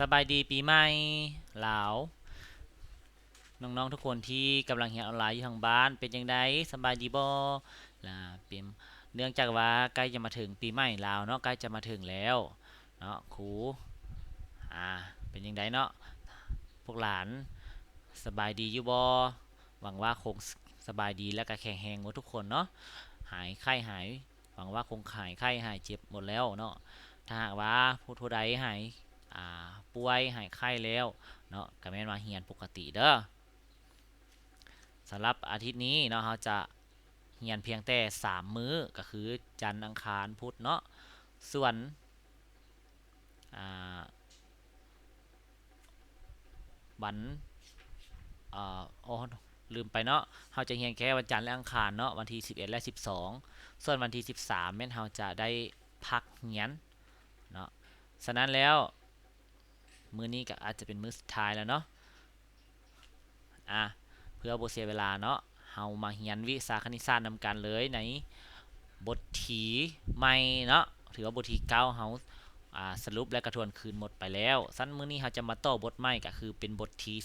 สบายดีปีใหม่ลาวน้องๆทุกคนที่กำลังเรียนออนไลน์อยู่ทางบ้านเป็นยังไงสบายดีบ่ล่ะเป็นเนื่องจากว่าใกล้จะมาถึงปีใหม่ลาวเนาะใกล้จะมาถึงแล้วเนาะครูอ่าเป็นยังไงเนาะพวกหลานสบายดีอยู่บ่หวังว่าคงสบายดีและก็แข็งแรงหมดทุกคนเนาะหายไข้หาย หวังว่าคงหายไข้หายเจ็บหมดแล้วเนาะถ้าหากว่าผู้ทุใดหาย อ่าป่วยหายไข้แล้วเนาะก็แม่นว่าเฮียนปกติเด้อสำหรับอาทิตย์นี้เนาะเราจะเฮียนเพียงแต่ 3 มื้อก็คือจันทร์อังคารพุธเนาะส่วนอ่าวันอ่อ๋อลืมไปเนาะเราจะเฮียนแค่วันจันทร์และอังคารเนาะวันที่ 11 และ 12 ส่วนวันที่ 13 แม่นเราจะได้พักเฮียนเนาะฉะนั้นแล้ว มื้อนี้ก็อาจจะเป็นมื้อสุดท้ายแล้วเนาะอะเพื่อบ่เสียเวลาเนาะเฮามาเรียนวิชาคณิตศาสตร์นำกันเลยในบททีใหม่เนาะถือว่าบทที่เก้าเฮาอ่าสรุปและกระทวนคืนหมดไปแล้วสั้นมื้อนี้เฮาจะมาต่อบทใหม่ก็คือเป็นบทที่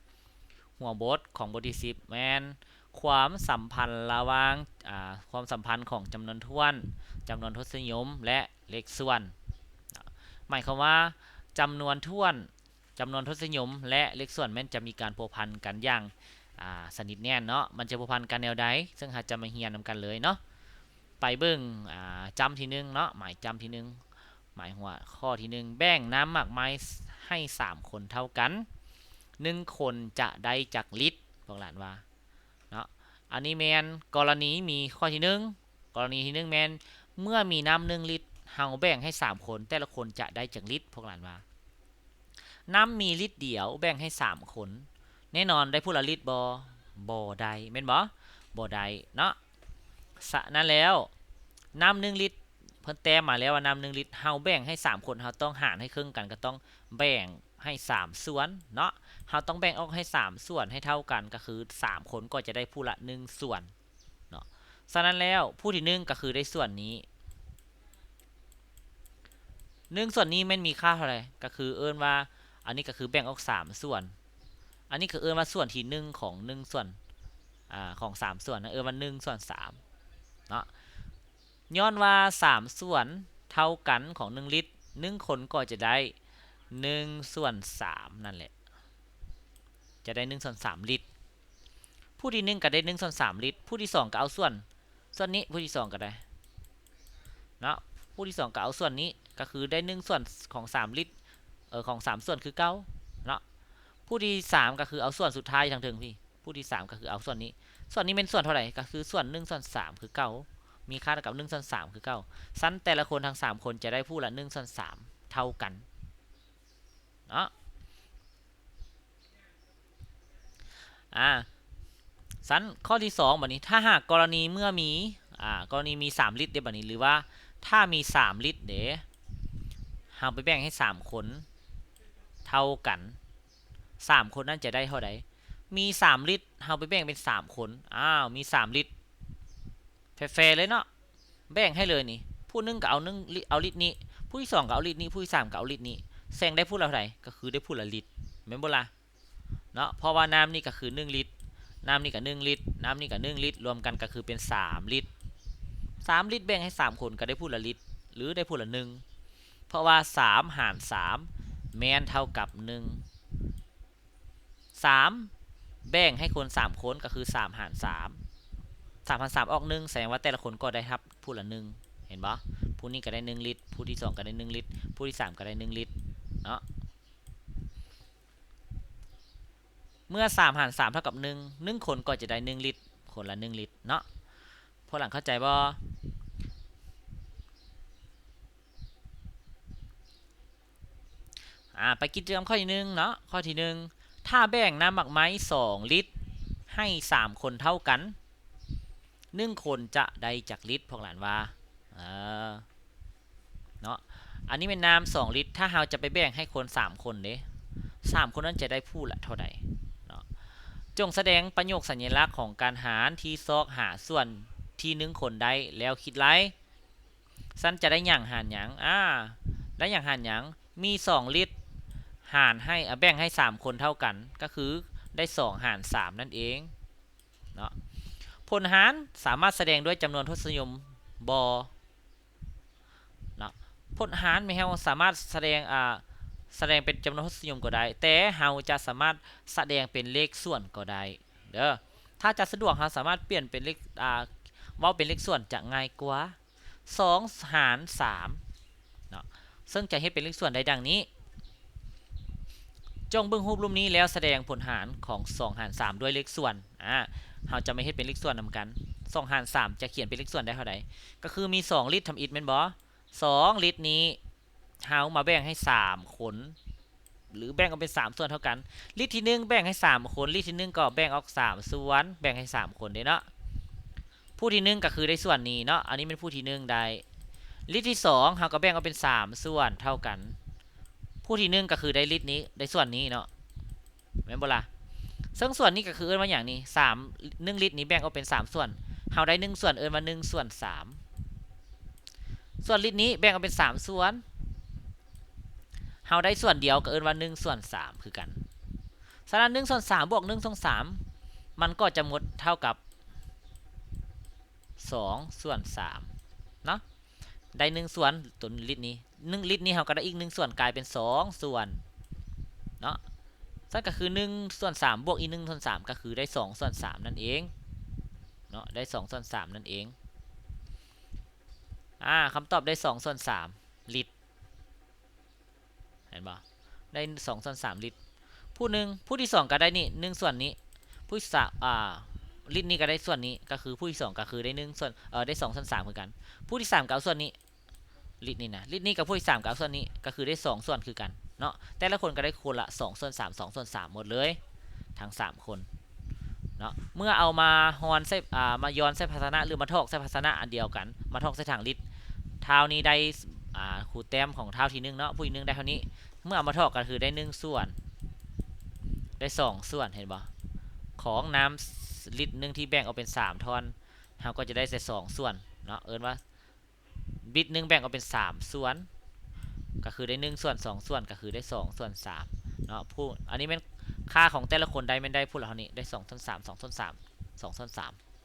10หัวบทของบทที่10แม่นความสัมพันธ์ระหว่างอ่าความสัมพันธ์ของจำนวนถ้วนจำนวนทศนิยมและเลขส่วนหมายความว่า จำนวนถ้วนจำนวนทศนิยม และเลขส่วนแม่นจะมีการพัวพันกันอย่างาสนิทแน่นเนาะมันจะพัวพันกันแนวใดซึ่งหาจะมาเฮียนนำกันเลยเนาะไปเบิ่งอ่าจำทีหนึ่งเนาะหมายจำทีหนึ่งหมายหัวข้อที่หนึ่งแบ่งน้ำหมักไม้ให้ 3 คนเท่ากัน 1 คนจะได้จากลิตรบอกหลานว่าเนาะอันนี้แมนกรณีมีข้อที่หนึ่งกรณีที่หนึ่งแมนเมื่อมีน้ำหนึ่งลิตร เฮาแบ่งให้ 3 คน แต่ละคนจะได้จากลิตรพวกหลานว่าน้ำมีลิตรเดียวแบ่งให้ 3 คน แน่นอนได้ผู้ละลิตรบอบอได้แม่นบอบอได้เนาะสะนั้นแล้วน้ำหนึ่งลิตรเพิ่นแต้มมาแล้วว่าน้ำหนึ่งลิตรเฮาแบ่งให้ 3 คนเฮาต้องหารให้ครึ่งกันก็ต้องแบ่งให้ 3 ส่วนเนาะเฮาต้องแบ่งออกให้ 3 ส่วนให้เท่ากันก็คือ 3 คนก็จะได้ผู้ละ 1 ส่วนเนาะฉะนั้นแล้วผู้ที่ 1 ก็คือได้ส่วนนี้ หนึ่งส่วนนี้ม่นมีค่าเท่าไหร่ก็คือเอิ้นว่า อันนี้ก็คือแบ่งออกสามส่วน อันนี้ก็เอิ้นว่าส่วนที่หนึ่งของหนึ่งส่วนอ่าของสามส่วนนะเอิ้นว่าหนึ่งส่วนสามเนาะย้อนว่าสามส่วนเท่ากันของหนึ่งลิตรหนึ่งคนก็จะได้หนึ่งส่วนสามนั่นแหละ จะได้หนึ่งส่วนสามลิตร ผู้ที่หนึ่งก็ได้หนึ่งส่วนสามลิตร ผู้ที่สองก็เอาส่วน ส่วนนี้ผู้ที่สองก็ได้ เนาะผู้ที่สองก็เอาส่วนนี้ ก็คือได้หนึ่งส่วนของสามลิตรเออของสามส่วนคือเก้าเนาะผู้ที่สามก็คือเอาส่วนสุดท้ายทางถึงพี่ผู้ที่สามก็คือเอาส่วนนี้ ส่วนนี้เป็นส่วนเท่าไหร่ก็คือส่วนหนึ่งส่วนสามคือเก้ามีค่าเท่ากับหนึ่งส่วนสามคือเก้าสั้นแต่ละคนทั้งสามคนจะได้ผู้ละหนึ่งส่วนสามเท่ากันเนาะอ่าสั้นข้อที่สองแบบนี้ถ้าหากกรณีเมื่อมีอ่ากรณีมีสามลิตรเดี๋ยวแบบนี้หรือว่าถ้ามีสามลิตรเดี๋ยว เราไปแบ่งให้สามคน เท่ากันสามคนนั่นจะได้เท่าไหร่มีสามลิตรเราไปแบ่งเป็นสามคน อ้าว มีสามลิตรแฟร์เลยเนาะ แบ่งให้เลยนี่ ผู้หนึงก็เอาหนึงเอาลิตรนี้ ผู้ที่สองก็เอาลิตรนี้ ผู้ที่สามก็เอาลิตรนี้แซงได้ผู้ละเท่าไหร่ก็คือได้ผู้ละลิตรแม่นบ่ล่ะเนาะ เพราะว่าน้ำนี่ก็คือหนึ่งลิตร น้ำนี่ก็หนึ่งลิตร น้ำนี่ก็หนึ่งลิตร รวมกันก็คือเป็นสามลิตรสามลิตรแบ่งให้สามคนก็ได้ผู้ละลิตร หรือได้ผู้ละหนึ่ง เพราะว่าสามหารสามแมนเท่ากับหนึ่งสามแบ่งให้คนสามคนก็คือสามหารสามสามหารสามออกหนึ่งแสดงว่าแต่ละคนก็ได้ครับผู้ละหนึ่งเห็นปะผู้นี้ก็ได้หนึ่งลิตร ผู้ที่สองก็ได้หนึ่งลิตร ผู้ที่สามก็ได้หนึ่งลิตรเนาะเมื่อสามหารสามเท่ากับหนึ่งหนึ่งคนก็จะได้หนึ่งลิตร คนละหนึ่งลิตรเนาะพอหลังเข้าใจบ่ อ่าไปกิจกรรมข้อที่หนึ่งเนาะข้อที่หนึ่งถ้าแบ่งน้ำหมักไม้สองลิตร ให้สามคนเท่ากันหนึ่งคนจะได้จากลิตรพวกหลานว่าเออเนาะอันนี้เป็นน้ำสองลิตร ถ้าเราจะไปแบ่งให้คนสามคนเด้สามคนนั้นจะได้ผู้ละเท่าใดเนาะจงแสดงประโยคสัญลักษณ์ของการหารที่ซอกหาส่วนที่หนึ่งคนได้แล้วคิดไรสั้นจะได้อย่างหารหยังอ่าได้อย่างหารหยังมีสองลิตร หารให้อะแบ่งให้ 3 คนเท่ากันก็คือได้ 2 หาร 3 นั่นเองเนาะผลหารสามารถแสดงด้วยจำนวนทศนิยมบอเนาะผลหารไม่เราสามารถแสดงอ่าแสดงเป็นจำนวนทศนิยมก็ได้ แต่เราจะสามารถแสดงเป็นเลขส่วนก็ได้เด้อถ้าจะสะดวกเราสามารถเปลี่ยนเป็นเลขอ่าเว่าเป็นเลขส่วนจะง่ายกว่า 2 หาร3เนาะซึ่งจะให้เป็นเลขส่วนได้ดังนี้ จงเบิ่งรูปรูปนี้แล้วแสดงผลหารของ2หาร3ด้วยเลขส่วนอ่าเราจะไม่ให้เป็นเลขส่วนนำกัน2หาร3จะเขียนเป็นเลขส่วนได้เท่าใดก็คือมี 2 ลิตรทำอิฐแม่นบ่2ลิตรนี้เฮามาแบ่งให้ 3 คน หรือแบ่งออกเป็น 3 ส่วนเท่ากัน ลิตรที่ 1 แบ่งให้ 3 คน ลิตรที่ 1 ก็แบ่งออก 3 ส่วน แบ่งให้ 3 คนเด้เนาะผู้ที่ 1 ก็คือได้ส่วนนี้เนาะอันนี้เป็นผู้ที่ 1 ได้ ลิตรที่2เฮาก็แบ่งออกเป็น 3 ส่วนเท่ากัน ผู้ที่1ก็คือได้ลิตรนี้ได้ส่วนนี้เนาะแม่นบ่ล่ะซึ่งส่วนนี้ก็คือเอิ้นว่าอย่างนี้3 1ลิตรนี้แบ่งออกเป็น3ส่วนเฮาได้1ส่วนเอิ้นว่า1ส่วน3ส่วนลิตรนี้แบ่งออกเป็น3ส่วนเฮาได้ส่วนเดียวก็เอิ้นว่า1ส่วน3คือกันฉะนั้น1ส่วน3บวก1ส่วน3มันก็จะหมดเท่ากับ2ส่วน3เนาะได้1ส่วนตัวลิตรนี้ 1ลิตรนี้เฮาก็ได้อีก1ส่วนกลายเป็น2ส่วนเนาะนั่นก็คือ1ส่วน3บวกอีก1ส่วน3ก็คือได้2ส่วน3นั่นเองเนาะได้2ส่วน3นั่นเองอ่าคำตอบได้2ส่วน3ลิตรเห็นบ่ได้2ส่วน3ลิตร ผู้หนึ่งผู้ที่2ก็ได้นี่1ส่วนนี้ ผู้สามอ่าลิตรนี้ก็ได้ส่วนนี้ก็คือผู้ที่2ก็คือได้1ส่วนเออได้2ส่วน3เหมือนกัน ผู้ที่3ก็เอาส่วนนี้ ลิตรนี้นะลิตรนี้กับผู้ที่3ก็เอาส่วนนี้ก็คือได้2ส่วนคือกันเนาะแต่ละคนก็ได้คนละ2ส่วน3 2ส่วน3หมดเลยทั้ง3คนเนาะเมื่อเอามาฮอนใส่อ่ามาย้อนใส่ภาชนะหรือมาทอกใส่ภาชนะอันเดียวกัน มาทอกใส่ถังลิตรเท่านี้ได้อ่าคูแต้มของเท่าที่1เนาะผู้ที่1ได้เท่านี้ เมื่อเอามาทอกก็คือได้1ส่วน ได้2ส่วนเห็นบ่ของน้ำลิตรหนึ่งที่แบ่งออกเป็น3ทอนเราก็จะได้ใส่2ส่วนเนาะเอิ้นว่า บิตหนึ่งแบ่งออกเป็น 3 ส่วน ก็คือได้ 1 ส่วน 2 ส่วนก็คือได้ 2 ส่วน3เนาะผู้อันนี้เป็นค่าของแต่ละคนได้ไม่ได้พูดละเท่านี้ได้2ส่วน3 2ส่วน3 2ส่วน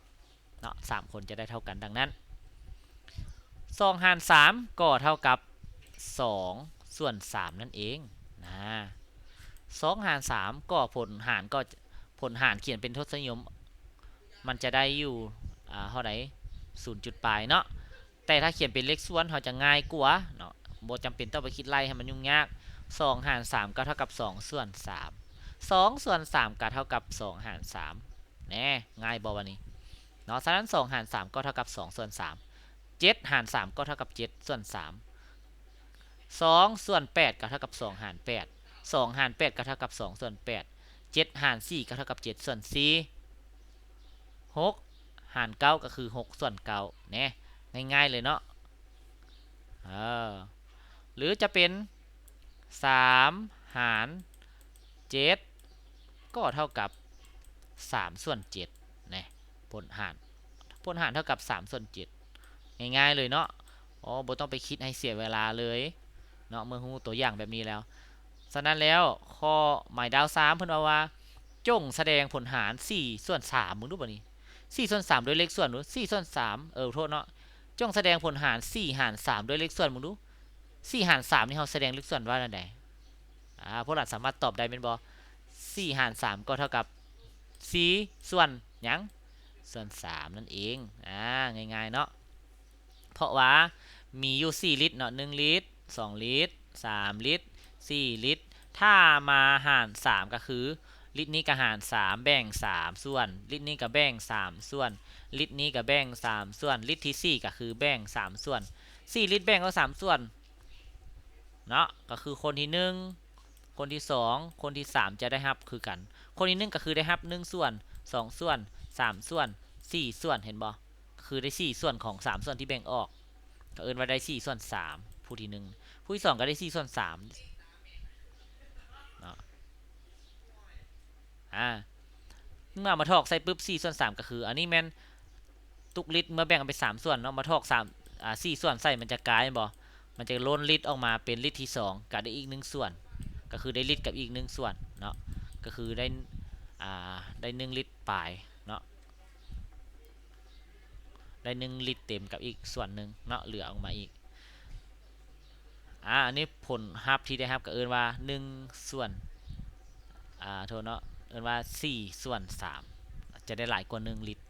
3เนาะ3คนจะได้เท่ากันดังนั้น2หาร3ก็เท่ากับ 2 ส่วน 3 นั่นเองนะ2หาร3ก็ผลหารก็ผลหารเขียนเป็นทศนิยม มันจะได้อยู่อ่าเท่าไหร่0จุดปลายเนาะ แต่ถ้าเขียนเป็นเลขส่วนเขาจะง่ายกว่าเนาะบ่จำเป็นต้องไปคิดไล่ให้มันยุ่งยาก2หาร3ก็เท่ากับ2ส่วน3 2ส่วน3ก็เท่ากับ2หาร3แน่ง่ายบ่วันนี้เนาะฉะนั้น2หาร3ก็เท่ากับ2ส่วน3 7หาร3ก็เท่ากับ7ส่วน3 2ส่วน8ก็เท่ากับ2หาร8 2หาร8ก็เท่ากับ2ส่วน8 7หาร4ก็เท่ากับ7ส่วน4 6หาร9ก็คือ6ส่วน9แน่ ง่ายๆเลยเนาะหรือจะเป็น 3 หาร 7 ก็เท่ากับ 3 ส่วน7นะผลหารผลหารเท่ากับ 3 ส่วน 7 ง่ายๆเลยเนาะอ๋อบ่ต้องไปคิดให้เสียเวลาเลยเนาะเมื่อฮู้ตัวอย่างแบบนี้แล้วฉะนั้นแล้วข้อหมายดาว3เพิ่นว่าว่า จงแสดงผลหาร 4 ส่วน3มึงดูบ่นี้4ส่วน3ด้วยเลขส่วนดู4ส่วน3เออโทษเนาะ จงแสดงผลหาร4หาร3ด้วยเลขส่วนมึงดู4หาร3นี่เราแสดงเลขส่วนว่าอันใดอ่าพวกเราสามารถตอบได้เป็นบ่4หาร3ก็เท่ากับ4ส่วนหยังส่วน3นั่นเองอ่าง่ายๆเนาะเพราะว่ามีอยู่4ลิตรเนาะ1ลิตร2ลิตร3ลิตร4ลิตรถ้ามาหาร3ก็คือ ลิตรนี้ก็หาร 3 แบ่ง 3 ส่วน ลิตรนี้ก็แบ่ง 3 ส่วน ลิตรนี้ก็แบ่ง 3 ส่วน ลิตรที่ 4 ก็คือแบ่ง 3 ส่วน 4 ลิตรแบ่งก็ 3 ส่วน เนาะก็คือคนที่ 1 คนที่ 2 คนที่ 3 จะได้รับคือกัน คนที่1ก็คือได้รับ 1 ส่วน 2 ส่วน 3 ส่วน 4 ส่วน เห็นบ่คือได้ 4 ส่วนของ 3 ส่วนที่แบ่งออกก็เอิ้นว่าได้ 4 ส่วน 3 ผู้ที่ 1 ผู้ที่ 2 ก็ได้ 4 ส่วน 3เนาะ อ่าเมื่อมาทอกใส่ปุ๊บ4ส่วน3ก็คือ อันนี้แม่นทุกลิตรเมื่อแบ่งกันเป็น3ส่วนเนาะมาทอก3อ่า4ส่วนใส่มันจะกลายบ่ มันจะล้นลิตรออกมาเป็นลิตรที่ 2ก็ได้อีก 1 ส่วน ก็คือได้ลิตรกับอีกหนึ่งส่วนเนาะก็คือได้อ่าได้หนึ่งลิตรปลายเนาะได้หนึ่งลิตรเต็มกับอีกส่วนหนึ่งเนาะเหลือออกมาอีกอ่าอันนี้ผลฮับที่ได้รับก็เอินว่า 1 ส่วนอ่าโทษเนาะ เอินว่า4ส่วน3จะได้หลายกว่า 1 ลิตร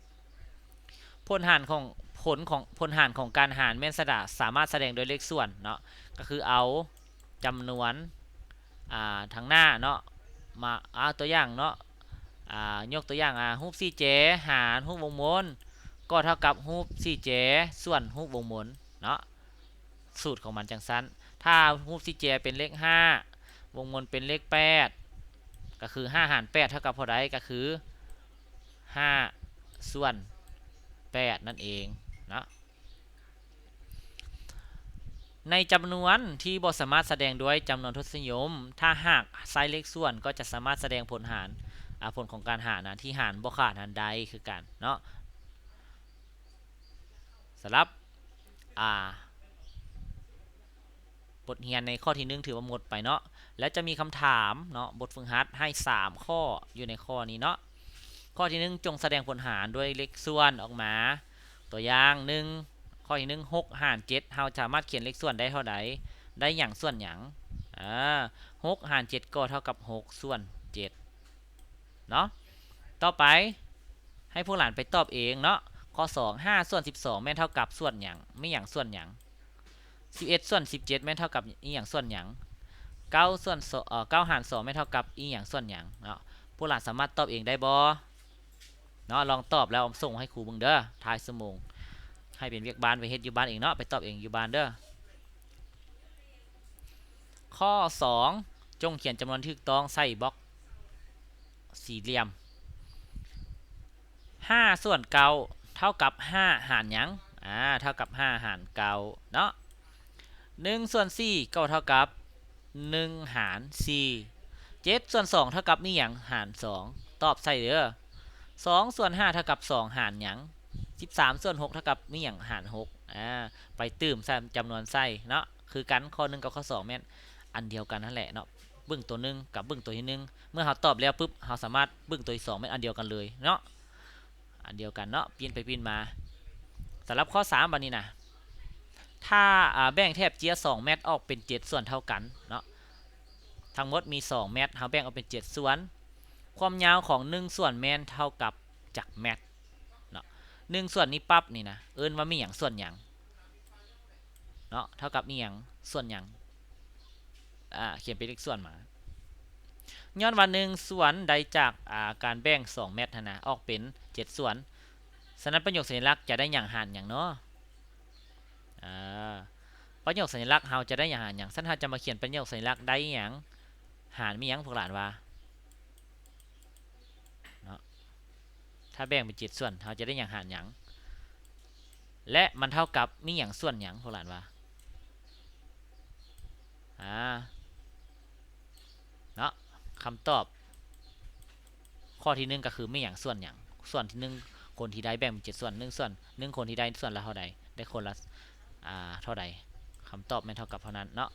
ผลหารของผลของผลหารของการหารแม่นสดาสามารถแสดงโดยเลขส่วนเนาะก็คือเอาจำนวนอ่าทางหน้าเนาะมาเอาตัวอย่างเนาะอ่ายกตัวอย่างอ่ารูป4เจหารรูปวงมนก็เท่ากับรูป4เจส่วนรูปวงมนเนาะสูตรของมันจังสั้น ถ้ารูป4เจเป็นเลข5วงมนเป็นเลข8 ก็คือ5หาร8เท่ากับเท่าใดก็คือ5ส่วน8นั่นเองนะในจำนวนที่บสามารถแสดงด้วยจำนวนทศนิยม ถ้าหากใส่เลขส่วนก็จะสามารถแสดงผลหารอ่าผลของการหารนะที่หารบ่ขาดหารใดคือกันเนาะสำหรับอ่าบทเรียนในข้อที่หนึ่งถือว่าหมดไปเนาะ แล้วจะมีคำถามเนาะบทฝึกหัดให้ 3 ข้ออยู่ในข้อนี้เนาะข้อที่หนึ่งจงแสดงผลหารด้วยเลขส่วนออกมา ตัวอย่างหนึ่งข้อที่หนึ่งหกหารเจ็ดเราสามารถเขียนเลขส่วนได้เท่าใดได้อย่างส่วนหยังอ่าหกหารเจ็ดก็เท่ากับหกส่วนเจ็ดเนาะต่อไปให้ผู้หลานไปตอบเองเนาะข้อสองห้าส่วนสิบสองแม่นเท่ากับส่วนหยังไม่อย่างส่วนหยังสิบเอ็ดส่วนสิบเจ็ดแม่นเท่ากับอีหยังส่วนหยัง เก้าส่วนเอ่อเก้าหารสองแม่เท่ากับอีหยังส่วนหยังเนาะผู้หลานสามารถตอบเองได้บ่เนาะลองตอบแล้วส่งให้ครูเบิ่งเด้อทายสมองให้เป็นเวียกบ้านไปเฮ็ดอยู่บ้านเองเนาะไปตอบเองอยู่บ้านเด้อข้อ 2 จงเขียนจำนวนที่ถูกต้องใส่บล็อกสี่เหลี่ยม 5 ส่วนเกาเท่ากับ 5 หารหยังอ่าเท่ากับ 5 หารเกาเนาะ1ส่วน4ก็เท่ากับ 1 หาร 4 7 ส่วน 2 เท่ากับมีหยังหาร 2 ตอบใส่เด้อ2ส่วน 5 เท่ากับ 2 หารหยัง13 ส่วน 6 เท่ากับมีหยังหาร 6 อ่า ไปตื่มใส่จำนวนใส่เนาะ คือกันข้อ 1 กับข้อ 2 แม่น อันเดียวกันนั่นแหละเนาะเบื้องตัวหนึงกับเบื้องตัวที่หนึ่งเมื่อเราตอบแล้วปุ๊บเราสามารถเบื้องตัวที่สองแม่นอันเดียวกันเลยเนาะอันเดียวกันเนาะปีนไปปีนมาสำหรับข้อ3บัดนี้นะ ถ้าแบ่งแทบเจีย2เมตรออกเป็น 7 ส่วนเท่ากันเนาะทั้งหมดมี 2 เมตรเราแบ่งออกเป็น 7 ส่วน ความยาวของ 1 ส่วนแมนเท่ากับจากแมตเนาะหนึ่งส่วนนี้ปั๊บนี่นะเอิ้นว่ามีอย่างส่วนอย่างเนาะเท่ากับมีอย่างส่วนอย่างอ่าเขียนเป็นเลขส่วนมาย้อนวันหนึ่งส่วนใดจากาการแบ่ง2เมตรนะออกเป็น 7 ส่วนฉะนั้นประโยคสัญลักษณ์จะได้อย่างหารอย่างเนาะ ประโยคสัญลักษณ์เราจะได้อย่างหารอย่างสั้นเราจะมาเขียนประโยคสัญลักษณ์ได้อย่างหารมีอย่างพวกหลานว่าะถ้าแบ่งเป็นเจ็ดส่วนเราจะได้อย่างหารหยังและมันเท่ากับมีอย่างส่วนหยังพวกหลานว่าอ่าเนาะคำตอบ ข้อที่หนึ่งก็คือไม่อย่างส่วนหยังส่วนที่หนึ่งคนที่ได้แบ่งเป็นเจ็ดส่วนหนึ่งส่วนหนึ่งคนที่ได้ส่วนละเท่าใดได้คนละ อ่าเท่าใดคำตอบไม่เท่ากับเท่านั้นเนาะ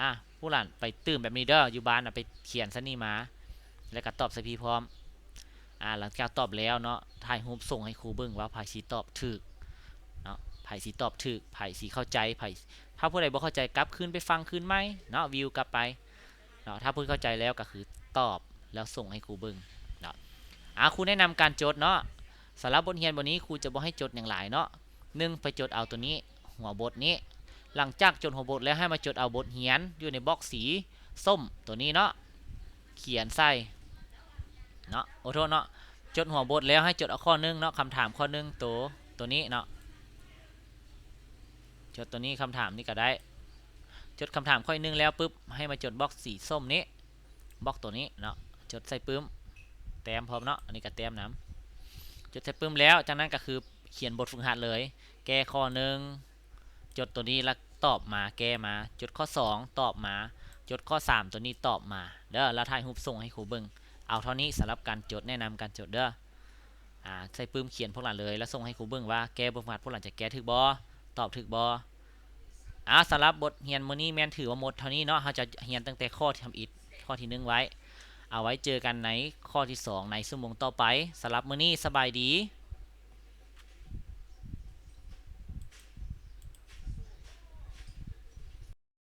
อะผู้หลานไปตื่มแบบนี้เด้ออยู่บ้านอะไปเขียนซะนี่มา แล้วก็ตอบใส่พี่พร้อม อ่าหลังจากตอบแล้วเนาะถ่ายรูปส่งให้ครูเบิ่งว่าไผสิตอบถูกเนาะไผสิตอบถูกไผสิเข้าใจไผถ้าผู้ใดบ่เข้าใจกลับคืนไปฟังคืนไหมเนาะวิวกลับไปเนาะถ้าผู้เข้าใจแล้วก็คือตอบแล้วส่งให้ครูเบิ่ง อ่าครูแนะนำการจดเนาะสำหรับทเรียนวันนี้ครูจะบ่ให้จดอย่างหลายเนาะหนึ่งไปจดเอาตัวนี้ หัวบทนี้ หลังจากจดหัวบทแล้วให้มาจดเอาบทเรียนอยู่ในบล็อกสีส้มตัวนี้เนาะเขียนใส่เนาะโอโทษเนาะจดหัวบทแล้วให้จดเอาข้อหนึงเนาะคำถามข้อหนึงตัวตัวนี้เนาะจดตัวนี้คำถามนี้ก็ได้ จดคำถามข้อหนึงแล้วปุ๊บให้มาจดบล็อกสีส้มนี้บล็อกตัวนี้เนาะจดใส่ปึ้ม แต้มพร้อมเนาะอันนี้ก็แต้มน้ำจดเสร็จปึ้มแล้วจากนั้นก็คือเขียนบทฝึกหัดเลย แก้ข้อหนึ่งจดตัวนี้แล้วตอบมาแก้มา จดข้อ 2 ตอบมา จดข้อ 3 ตัวนี้ตอบมาเด้อแล้วท่ายหุบส่งให้ครูเบิงเอาเท่านี้สำหรับการจดแนะนำการจดเด้ออ่าใส่ปื้มเขียนพวกหลานเลยแล้วส่งให้ครูเบิงว่าแก้บทฝึกหัดพวกหลานจะแก้ถึกบอตอบถึกบออ่าสำหรับบทเรียนมื้อนี้แม่นถือว่าหมดเท่านี้เนาะเฮาจะเรียนตั้งแต่ข้อทำอิฐข้อที่1ไว้ เอาไว้เจอกันในข้อที่ 2 ในชั่วโมงต่อไปสำหรับมื้อนี้สบายดี